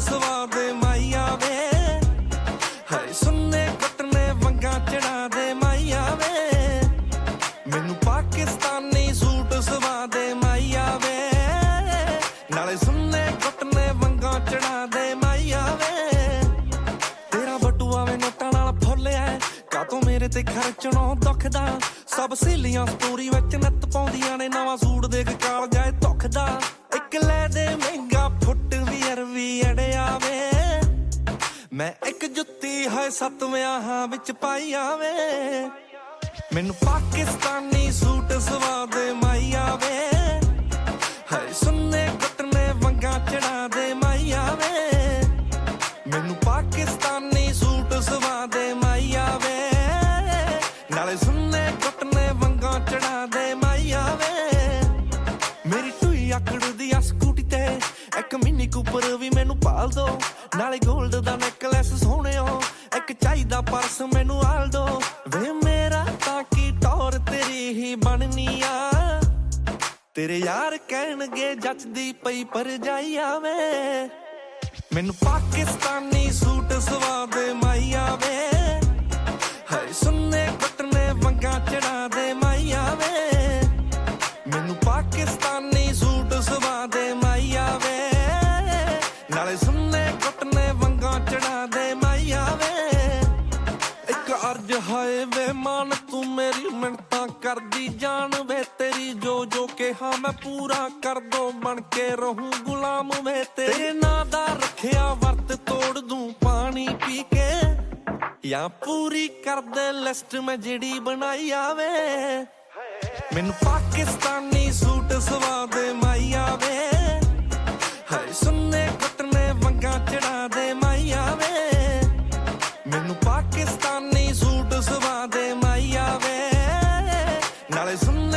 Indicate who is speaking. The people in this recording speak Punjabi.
Speaker 1: ਸਵਾ ਦੇ ਮਾਈਆ ਵੇ। ਹਾਏ ਸੁੰਨੇ ਕਟਨੇ ਵੰਗਾ ਚੜਾ ਦੇ ਮਾਈਆ ਵੇ। ਮੈਨੂੰ ਪਾਕਿਸਤਾਨੀ ਸੂਟ ਸਵਾ ਦੇ ਮਾਈਆ ਵੇ। ਨਾਲੇ ਸੁੰਨੇ ਕਟਨੇ ਵੰਗਾ ਚੜਾ ਦੇ ਮਾਈਆ ਵੇ। ਤੇਰਾ ਬਟੂਆ ਵੇ ਨੋਟਾਂ ਨਾਲ ਫੁੱਲਿਆ। ਕਾ ਤੂੰ ਮੇਰੇ ਤੇ ਖਰਚਣੋਂ ਦੁਖਦਾ। ਸਭ ਸਹੇਲੀਆਂ ਸਟੋਰੀ ਵਿੱਚ ਨੱਤ ਪਾਉਂਦੀਆਂ ਮੈਂ ਇੱਕ ਜੁੱਤੀ ਹੈ ਸੱਤ ਵਿਆਹਾਂ ਵਿੱਚ ਪਾਈ ਆਵੇ। ਮੈਨੂੰ ਪਾਕਿਸਤਾਨੀ ਸੂਟ ਸਵਾ ਦੇ ਮਾਈ ਆਵੇ। ਹਾਏ ਸੁੰਨੇ ਕਟਨੇ ਵੰਗਾ ਚੜਾ ਦੇ ਮਾਈ ਆਵੇ। ਮੈਨੂੰ ਮਿੰਨੀ ਕੂਪਰ ਵੀ ਮੈਨੂੰ ਪਾਲ ਦੋ। ਨਾਲੇ 골ਡ ਦਾ ਨੈਕਲੈਸ ਸੋਹਣਿਓ। ਇੱਕ ਚਾਹੀਦਾ ਪਰਸ ਮੈਨੂੰ ਆਲ ਦੋ। ਵੇ ਮੇਰਾ ਤਾਂ ਕੀ ਟੌਰ ਤੇਰੀ ਹੀ ਬਣਨੀ ਆ। ਤੇਰੇ ਯਾਰ ਕਹਿਣਗੇ ਜੱਚਦੀ ਪਈ ਪਰ ਜਾਈ ਆਵੇ। ਮੈਨੂੰ ਪਾਕਿਸਤਾਨੀ ਸੂਟ ਸਵਾ ਦੇ ਮਾਈ ਵੇ ਹਾਏ ਸੁੰਨੇ ਕਟਨੇ ਵੰਗਾ ਚੜਾ ਦੇ ਮਾਈ ਆਵੇ। ਮੈਨੂੰ ਹਾਏ ਵੇ ਮਾਨ ਤੂੰ ਮੇਰੀ ਮਿੰਟਾਂ ਕਰਦੀ ਜਾਨ ਵੇ ਤੇਰੀ ਜੋ ਜੋ ਕਿਹਾ ਮੈਂ ਪੂਰਾ ਕਰ ਦੋ ਬਣ ਕੇ ਰਹੂੰ ਗੁਲਾਮ ਵੇ ਤੇਰੇ ਨਾਂ ਦਾ ਰੱਖਿਆ ਵਰਤ ਤੋੜ ਦੂੰ ਪਾਣੀ ਪੀ ਕੇ ਜਾਂ ਪੂਰੀ ਕਰ ਦੇ ਲਿਸਟ ਮੈਂ ਜਿਹੜੀ ਬਣਾਈ ਆਵੇ। ਮੈਨੂੰ ਪਾਕਿਸਤਾਨੀ ਸੂਟ ਸਵਾ ਦੇ ਮਾਈਆ ਵੇ ਹਾਏ ਸੁੰਨੇ ਕਟਨੇ ਵੰਗਾ ਚੜਾ ਦੇ dollars.